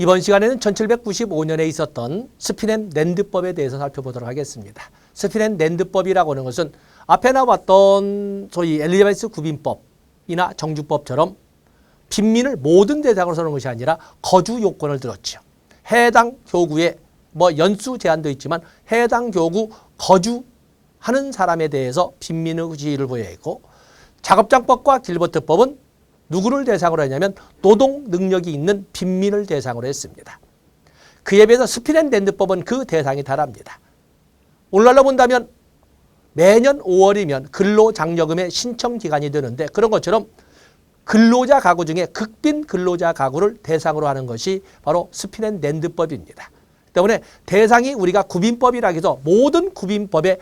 이번 시간에는 1795년에 있었던 스피넨 랜드법에 대해서 살펴보도록 하겠습니다. 스피넨 랜드법이라고 하는 것은 앞에 나왔던 소위 엘리자베스 구빈법이나 정주법처럼 빈민을 모든 대상으로 서는 것이 아니라 거주 요건을 들었죠. 해당 교구에 뭐 연수 제한도 있지만 해당 교구 거주하는 사람에 대해서 빈민의 지위를 부여했고 작업장법과 길버트법은 누구를 대상으로 했냐면 노동 능력이 있는 빈민을 대상으로 했습니다. 그에 비해서 스피넨랜드법은 그 대상이 다릅니다. 오늘날로 본다면 매년 5월이면 근로장려금의 신청 기간이 되는데 그런 것처럼 근로자 가구 중에 극빈 근로자 가구를 대상으로 하는 것이 바로 스피넨랜드법입니다. 때문에 대상이 우리가 구빈법이라 해서 모든 구빈법의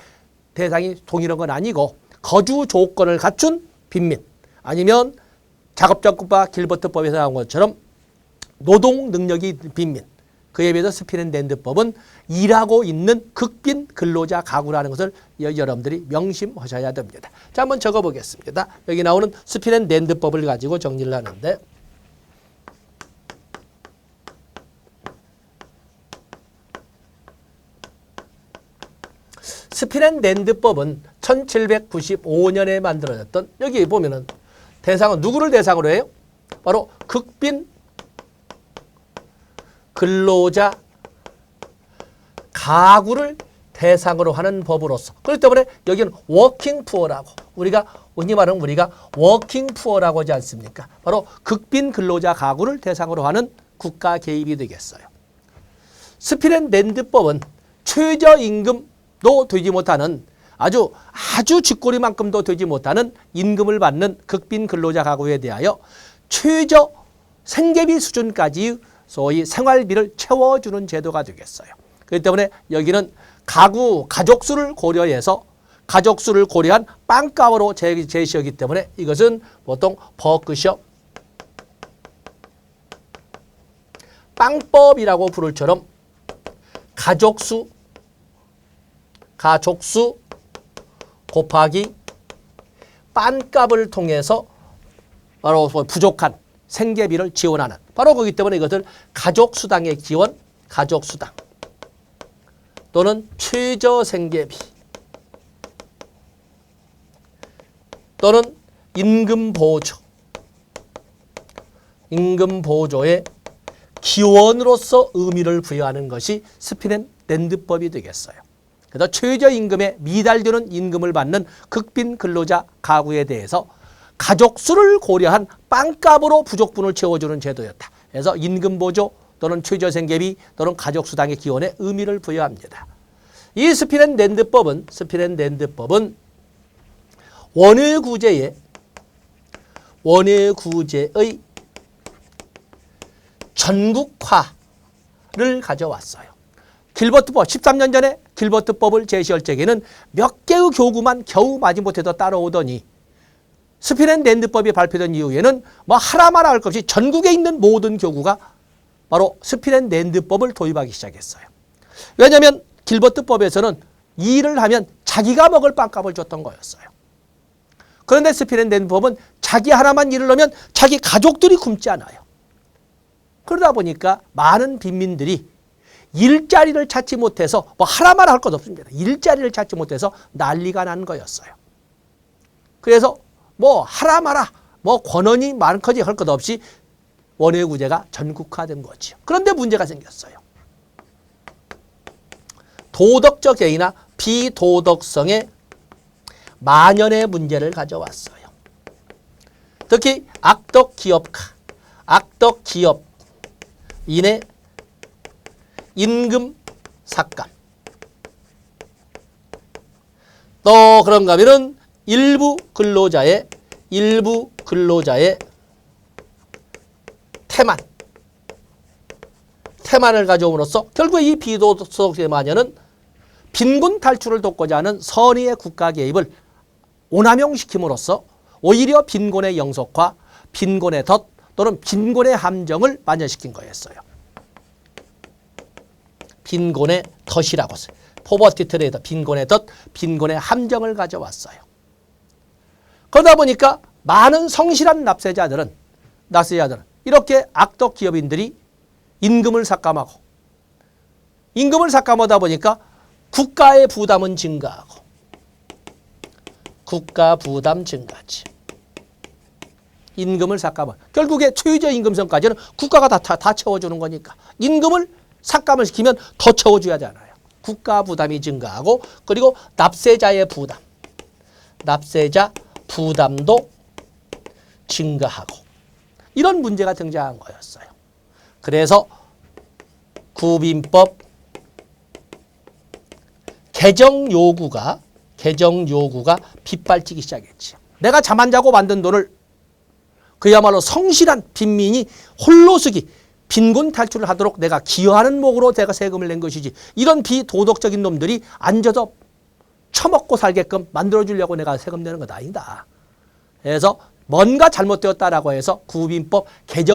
대상이 동일한 건 아니고 거주 조건을 갖춘 빈민 아니면 작업장법과 길버트법에서 나온 것처럼 노동 능력이 빈민 그에 비해서 스피넨랜드법은 일하고 있는 극빈 근로자 가구라는 것을 여- 여러분들이 명심하셔야 됩니다. 자 한번 적어보겠습니다. 여기 나오는 스피넨랜드법을 가지고 정리를 하는데 스피넨랜드법은 1795년에 만들어졌던 여기 보면은 대상은 누구를 대상으로 해요? 바로 극빈 근로자 가구를 대상으로 하는 법으로서 그렇기 때문에 여기는 워킹 푸어라고 우리가 흔히 말하는 우리가 워킹 푸어라고 하지 않습니까? 바로 극빈 근로자 가구를 대상으로 하는 국가 개입이 되겠어요. 스피렌랜드법은 최저임금도 되지 못하는 아주 아주 쥐꼬리만큼도 되지 못하는 임금을 받는 극빈 근로자 가구에 대하여 최저 생계비 수준까지 소위 생활비를 채워주는 제도가 되겠어요. 그렇기 때문에 여기는 가구 가족 수를 고려해서 가족 수를 고려한 빵값으로 제- 제시하기 때문에 이것은 보통 버크셔 빵법이라고 부를 처럼 가족수 가족수 곱하기 빤값을 통해서 바로 부족한 생계비를 지원하는 바로 그렇기 때문에 이것을 가족수당의 기원, 가족수당 또는 최저생계비 또는 임금보조 임금보조의 기원으로서 의미를 부여하는 것이 스피넨 랜드법이 되겠어요. 그래서 최저임금에 미달되는 임금을 받는 극빈 근로자 가구에 대해서 가족 수를 고려한 빵값으로 부족분을 채워주는 제도였다. 그래서 임금 보조 또는 최저생계비 또는 가족수당의 기원에 의미를 부여합니다. 이 스피넨 랜드법은 스피넨 랜드법은 원외구제의 원외구제의 전국화를 가져왔어요. 길버트법 13년 전에 길버트법을 제시할 적에는 몇 개의 교구만 겨우 마지못해서 따라오더니 스피넨랜드법이 발표된 이후에는 뭐 하라 마라 할 것 없이 전국에 있는 모든 교구가 바로 스피넨랜드법을 도입하기 시작했어요. 왜냐하면 길버트법에서는 이 일을 하면 자기가 먹을 빵값을 줬던 거였어요. 그런데 스피넨랜드법은 자기 하나만 일을 하면 자기 가족들이 굶지 않아요. 그러다 보니까 많은 빈민들이 일자리를 찾지 못해서 뭐 하라마라 할것 없습니다. 일자리를 찾지 못해서 난리가 난 거였어요. 그래서 뭐 하라마라 뭐 권한이 많거지 할 것 없이 원외구제가 전국화된 거죠. 그런데 문제가 생겼어요. 도덕적 해이나 비도덕성의 만연의 문제를 가져왔어요. 특히 악덕 기업가, 악덕 기업 인의 임금 삭감. 또 그런가 하면은 일부 근로자의 일부 근로자의 태만 태만을 가져옴으로써 결국 이 비도덕의 마녀는 빈곤 탈출을 돕고자 하는 선의의 국가 개입을 오남용시킴으로써 오히려 빈곤의 영속화, 빈곤의 덫 또는 빈곤의 함정을 만연시킨 거였어요. 빈곤의 덫이라고 써요. 포버티 트레이더, 빈곤의 덫, 빈곤의 함정을 가져왔어요. 그러다 보니까 많은 성실한 납세자들은 납세자들은 이렇게 악덕 기업인들이 임금을 삭감하고 임금을 삭감하다 보니까 국가의 부담은 증가하고 국가 부담 증가지. 임금을 삭감을 결국에 최저 임금선까지는 국가가 다, 다, 다 채워주는 거니까 임금을 삭감을 시키면 더 채워줘야 하잖아요. 국가 부담이 증가하고 그리고 납세자의 부담, 납세자 부담도 증가하고 이런 문제가 등장한 거였어요. 그래서 구빈법 개정 요구가 개정 요구가 빗발치기 시작했지. 내가 잠 안 자고 만든 돈을 그야말로 성실한 빈민이 홀로 쓰기 빈곤 탈출을 하도록 내가 기여하는 목으로 내가 세금을 낸 것이지 이런 비도덕적인 놈들이 앉아서 처먹고 살게끔 만들어주려고 내가 세금 내는 것 아니다. 그래서 뭔가 잘못되었다라고 해서 구빈법 개정